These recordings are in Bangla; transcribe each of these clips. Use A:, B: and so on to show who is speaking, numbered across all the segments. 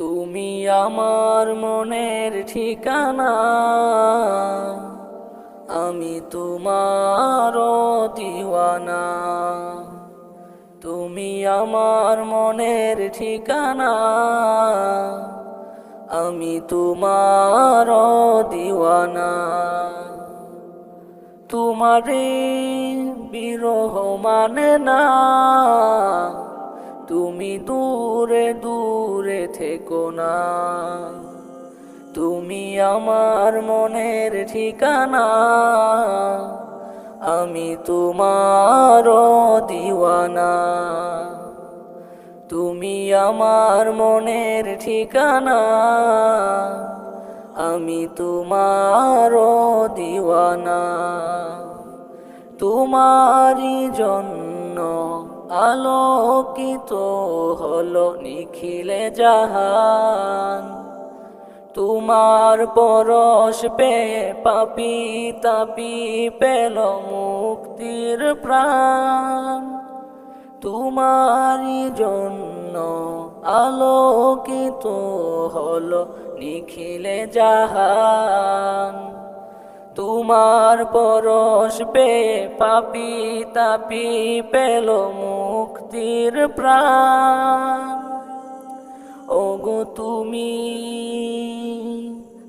A: তুমি আমার মনের ঠিকানা। আমি তোমার দিওয়ানা। তুমি আমার মনের ঠিকানা। আমি তোমার দিওয়ানা। তোমারে বিরহ মানে না। তুমি দূরে দূরে থেকো না। তুমি আমার মনের ঠিকানা। আমি তোমার দিওয়ানা। তুমি আমার মনের ঠিকানা। আমি তোমার দিওয়ানা। তোমারই জন্য আলোকিত হলো নিখিলে জাহান। তোমার পরশ পে পাপি তাপি পেল মুক্তির প্রাণ। তোমারই জন্য আলোকিত হলো নিখিলে জাহান। তোমার পরশ পে পাপি তাপি পেল মুক্তির প্রাণ। ওগো তুমি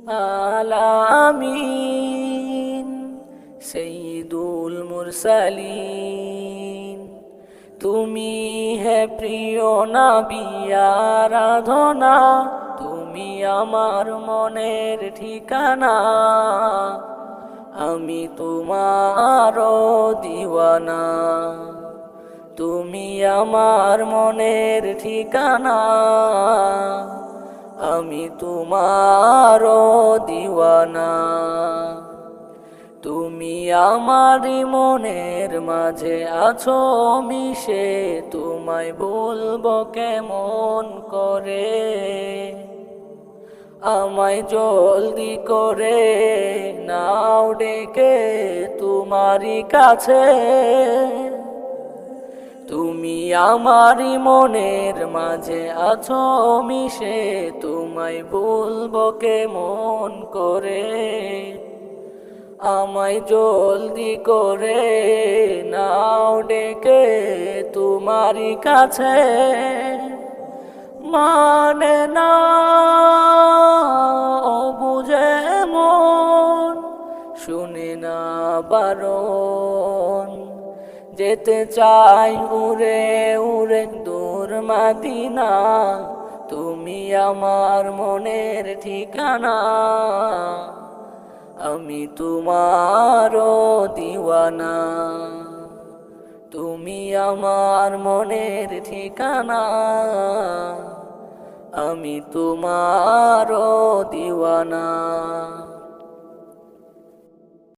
A: আলামিন সেইদুল মুরসালিন। তুমি হে প্রিয় নাবি আরাধনা, তুমি আমার মনের ঠিকানা। আমি তোমার দিওয়ানা। তুমি আমার মনের ঠিকানা। আমি তোমার দিওয়ানা। তুমি আমারই মনের মাঝে আছো, মিশে। তোমায় বলব কেমন করে? আমায় জলদি করে নাও ডেকে তোমারই কাছে। তুমি আমারই মনের মাঝে আছো মিশে, তোমায় বলব কেমন করে? আমায় জলদি করে নাও ডেকে তোমারই কাছে। মানে না শুনে না বারণ। যেতে চাই উড়ে উড়ে দূর মাদিনা। তুমি আমার মনের ঠিকানা। আমি তোমার দিওয়ানা। তুমি আমার মনের ঠিকানা। আমি তোমার দিওয়ানা।